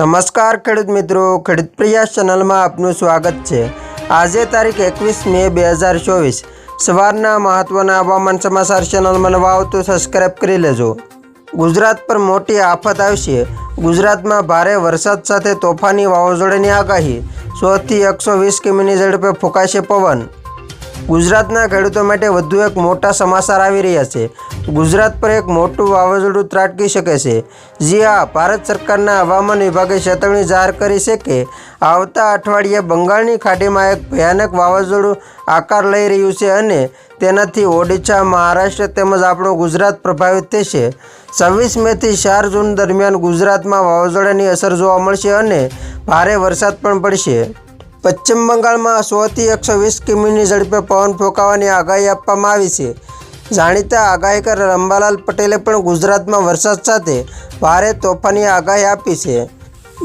નમસ્કાર, ખેડૂત મિત્રો. ખેડૂત પ્રિયા ચેનલમાં આપનું સ્વાગત છે. આજે તારીખ એકવીસ મે બે હજાર ચોવીસ. સવારના મહત્ત્વના હવામાન સમાચાર ચેનલમાં નવા આવતું સબસ્ક્રાઈબ કરી લેજો. ગુજરાત પર મોટી આફત આવશે. ગુજરાતમાં ભારે વરસાદ સાથે તોફાની વાવાઝોડાની આગાહી. સોથી એકસો વીસ કિમીની ઝડપે ફૂંકાશે પવન. ગુજરાતના ખેડૂતો માટે વધુ એક મોટા સમાચાર આવી રહ્યા છે. ગુજરાત પર એક મોટું વાવાઝોડું ત્રાટકી શકે છે. જી હા, ભારત સરકારના હવામાન વિભાગે ચેતવણી જાહેર કરી છે કે આવતા અઠવાડિયે બંગાળની ખાડીમાં એક ભયાનક વાવાઝોડું આકાર લઈ રહ્યું છે અને તેનાથી ઓડિશા, મહારાષ્ટ્ર તેમજ આપણું ગુજરાત પ્રભાવિત થશે. છવ્વીસ મેથી ચાર જૂન દરમિયાન ગુજરાતમાં વાવાઝોડાની અસર જોવા મળશે અને ભારે વરસાદ પણ પડશે. પશ્ચિમ બંગાળમાં સોથી એકસો વીસ કિમીની ઝડપે પવન ફૂંકાવાની આગાહી આપવામાં આવી છે. જાણીતા આગાહીકાર રંબાલાલ પટેલે પણ ગુજરાતમાં વરસાદ સાથે ભારે તોફાની આગાહી આપી છે.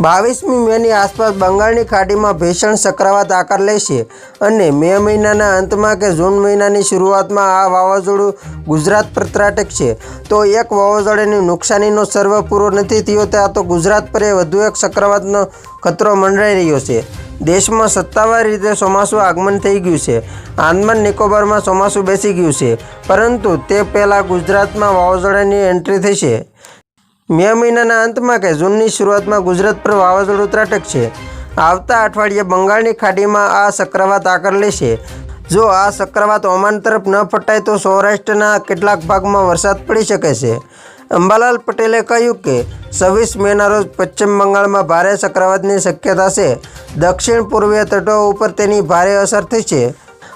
બાવીસમી મેની આસપાસ બંગાળની ખાડીમાં ભીષણ ચક્રવાત આકાર લેશે અને મે મહિનાના અંતમાં કે જૂન મહિનાની શરૂઆતમાં આ વાવાઝોડું ગુજરાત પર ત્રાટકશે તો એક વાવાઝોડાની નુકસાનીનો સર્વ પૂરો નથી થયો ત્યાં તો ગુજરાત પર એ વધુ એક ચક્રવાતનો ખતરો મંડરાઈ રહ્યો છે. દેશમાં સત્તાવાર રીતે ચોમાસું આગમન થઈ ગયું છે. આંદમાન નિકોબારમાં ચોમાસું બેસી ગયું છે, પરંતુ તે પહેલાં ગુજરાતમાં વાવાઝોડાની એન્ટ્રી થશે મે મહિનાના અંતમાં કે જૂનની શરૂઆતમાં ગુજરાત પર વાવાઝોડું ત્રાટકશે આવતા અઠવાડિયે બંગાળની ખાડીમાં આ ચક્રવાત આકાર લેશે. જો આ ચક્રવાત ઓમાન તરફ ન ફટાય તો સૌરાષ્ટ્રના કેટલાક ભાગમાં વરસાદ પડી શકે છે. અંબાલાલ પટેલે કહ્યું કે, છવ્વીસ મેના રોજ પશ્ચિમ બંગાળમાં ભારે ચક્રવાતની શક્યતા છે. દક્ષિણ પૂર્વીય તટો ઉપર તેની ભારે અસર થઈ છે.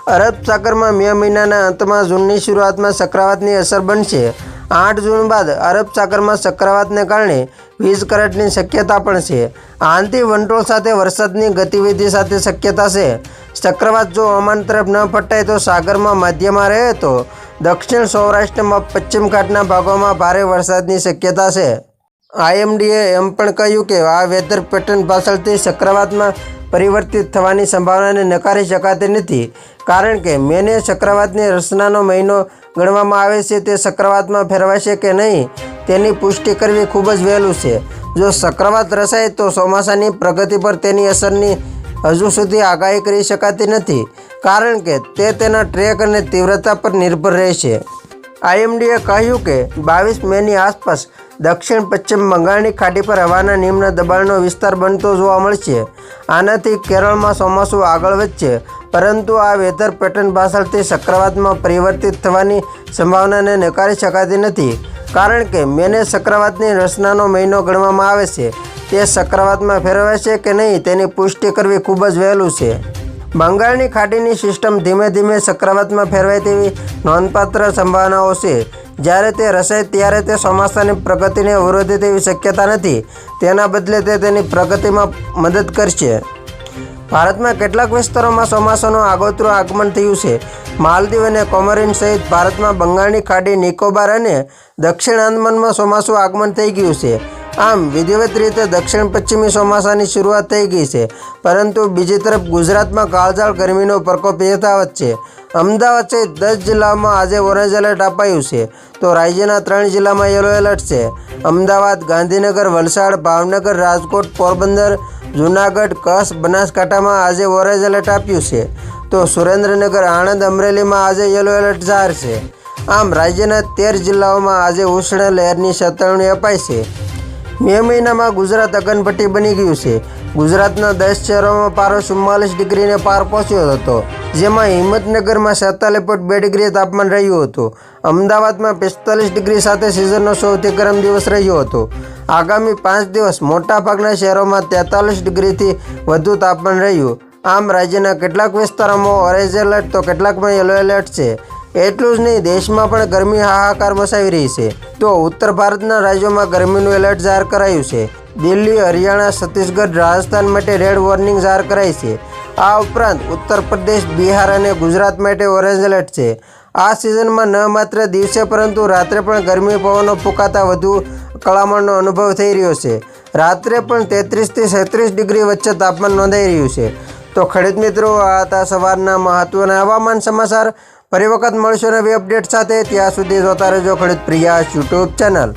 અરબ સાગરમાં મે મહિનાના અંતમાં જૂનની શરૂઆતમાં ચક્રવાતની અસર બનશે. આઠ જૂન બાદ અરબ સાગરમાં ચક્રવાતને કારણે વીજ કરંટની શક્યતા પણ છે. આંધી વંટોળ સાથે વરસાદની ગતિવિધિ સાથે શક્યતા છે. ચક્રવાત જો હવામાન તરફ ન ફટાય તો સાગરમાં મધ્યમાં રહે તો દક્ષિણ સૌરાષ્ટ્રમાં પશ્ચિમ ઘાટના ભાગોમાં ભારે વરસાદની શક્યતા છે. આઈએમડીએ એમ પણ કહ્યું કે આ વેધર પેટર્ન પાછળથી ચક્રવાતમાં પરિવર્તિત થવાની સંભાવનાને નકારી શકાતી નથી, કારણ કે મેને ચક્રવાતની રચનાનો મહિનો ગણવામાં આવે છે તે ચક્રવાતમાં ફેરવાશે કે નહીં, તેની પુષ્ટિ કરવી ખૂબ જ વહેલું છે. જો ચક્રવાત રચાય તો ચોમાસાની પ્રગતિ પર તેની અસરની હજુ સુધી આગાહી કરી શકાતી નથી, કારણ કે તે તેના ટ્રેક અને તીવ્રતા પર નિર્ભર રહેશે. આઈએમડીએ કહ્યું કે, બાવીસ મેની આસપાસ દક્ષિણ પશ્ચિમ બંગાળની ખાડી પર હવાના નિમ્ન દબાણનો વિસ્તાર બનતો જોવા મળશે. આનાથી કેરળમાં ચોમાસું આગળ વધશે, પરંતુ આ વેધર પેટર્ન પાછળથી ચક્રવાતમાં પરિવર્તિત થવાની સંભાવનાને નકારી શકાતી નથી, કારણ કે મેને ચક્રવાતની રચનાનો મહિનો ગણવામાં આવે છે. તે ચક્રવાતમાં છે કે નહીં તેની પુષ્ટિ કરવી ખૂબ જ વહેલું છે. બંગાળની ખાડીની સિસ્ટમ ધીમે ધીમે ચક્રવાતમાં ફેરવાય તેવી નોંધપાત્ર સંભાવનાઓ છે. જ્યારે તે રસાય ત્યારે તે ચોમાસાની પ્રગતિને અવરોધે તેવી શક્યતા નથી. તેના બદલે તે તેની પ્રગતિમાં મદદ કરશે. ભારતમાં કેટલાક વિસ્તારોમાં ચોમાસાનું આગોતરું આગમન થયું છે. માલદીવ અને કોમરીન સહિત ભારતમાં બંગાળની ખાડી નિકોબાર અને દક્ષિણ આંદમાનમાં ચોમાસું આગમન થઈ ગયું છે. આમ વિધિવત રીતે દક્ષિણ પશ્ચિમી ચોમાસાની શરૂઆત થઈ ગઈ છે, પરંતુ બીજી તરફ ગુજરાતમાં કાળઝાળ ગરમીનો પ્રકોપ યથાવત છે. અમદાવાદ સહિત દસ જિલ્લાઓમાં આજે ઓરેન્જ એલર્ટ અપાયું છે, તો રાજ્યના ત્રણ જિલ્લામાં યલો એલર્ટ છે. અમદાવાદ, ગાંધીનગર, વલસાડ, ભાવનગર, રાજકોટ, પોરબંદર, જૂનાગઢ, કચ્છ, બનાસકાંઠામાં આજે ઓરેન્જ એલર્ટ આપ્યું છે, તો સુરેન્દ્રનગર, આણંદ, અમરેલીમાં આજે યલો એલર્ટ જાહેર છે. આમ રાજ્યના તેર જિલ્લાઓમાં આજે ઉષ્ણ લહેરની ચેતવણી અપાઈ છે. મે મહિનામાં ગુજરાત અગનભટ્ટી બની ગયું છે. ગુજરાતના દસ શહેરોમાં પારો ચુમ્માલીસ ડિગ્રીને પાર પહોંચ્યો હતો, જેમાં હિંમતનગરમાં સત્તાલીસ પોઈન્ટ બે ડિગ્રી તાપમાન રહ્યું હતું. અમદાવાદમાં પિસ્તાલીસ ડિગ્રી સાથે સિઝનનો સૌથી ગરમ દિવસ રહ્યો હતો. આગામી પાંચ દિવસ મોટાભાગના શહેરોમાં તેતાલીસ ડિગ્રીથી વધુ તાપમાન રહ્યું. આમ રાજ્યના કેટલાક વિસ્તારોમાં ઓરેન્જ એલર્ટ તો કેટલાકમાં યલો એલર્ટ છે. એટલું જ નહીં, દેશમાં પણ ગરમી હાહાકાર મચાવી રહી છે. તો ઉત્તર ભારતના રાજ્યોમાં ગરમીનું એલર્ટ જાહેર કરાયું છે. દિલ્હી, હરિયાણા, છત્તીસગઢ, રાજસ્થાન માટે રેડ વોર્નિંગ જાહેર કરાઈ છે. આ ઉપરાંત ઉત્તર પ્રદેશ, બિહાર અને ગુજરાત માટે ઓરેન્જ એલર્ટ છે. આ સિઝનમાં ન માત્ર દિવસે પરંતુ રાત્રે પણ ગરમી પવનો ફૂંકાતા વધુ કળામણનો અનુભવ થઈ રહ્યો છે. રાત્રે પણ તેત્રીસથી છત્રીસ ડિગ્રી વચ્ચે તાપમાન નોંધાઈ રહ્યું છે. તો ખેડૂત મિત્રો, આ હતા સવારના મહત્ત્વના હવામાન સમાચાર. ફરી વખત મળશું નવી અપડેટ સાથે. ત્યાં સુધી જોતા રહેજો ખેડૂત પ્રિયા યુટ્યુબ ચેનલ.